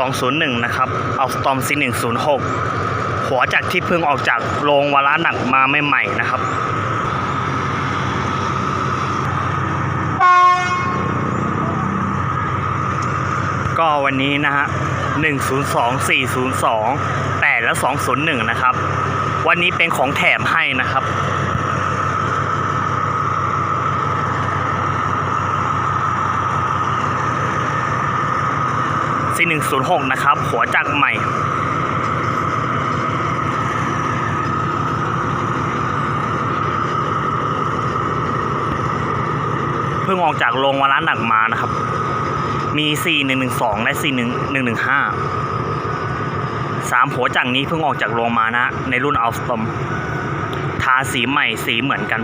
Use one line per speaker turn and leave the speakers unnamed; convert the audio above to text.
201 นะครับ เอาสตอม C106 หัวจากที่เพิ่งออกจากโรงวาระหนักมาใหม่ๆนะครับก็วันนี้นะฮะ 102 402 8และ 201 นะครับ วันนี้เป็นของแถมให้นะครับ C106 นะครับ หัวจักรใหม่ เพิ่งออกจากโรงวาระหนักมานะครับ มี 4112 และ 4115สามหัวจักรนี้เพิ่งออกจากโรงมานะ ในรุ่นอัลสตอมทาสีใหม่สีเหมือนกัน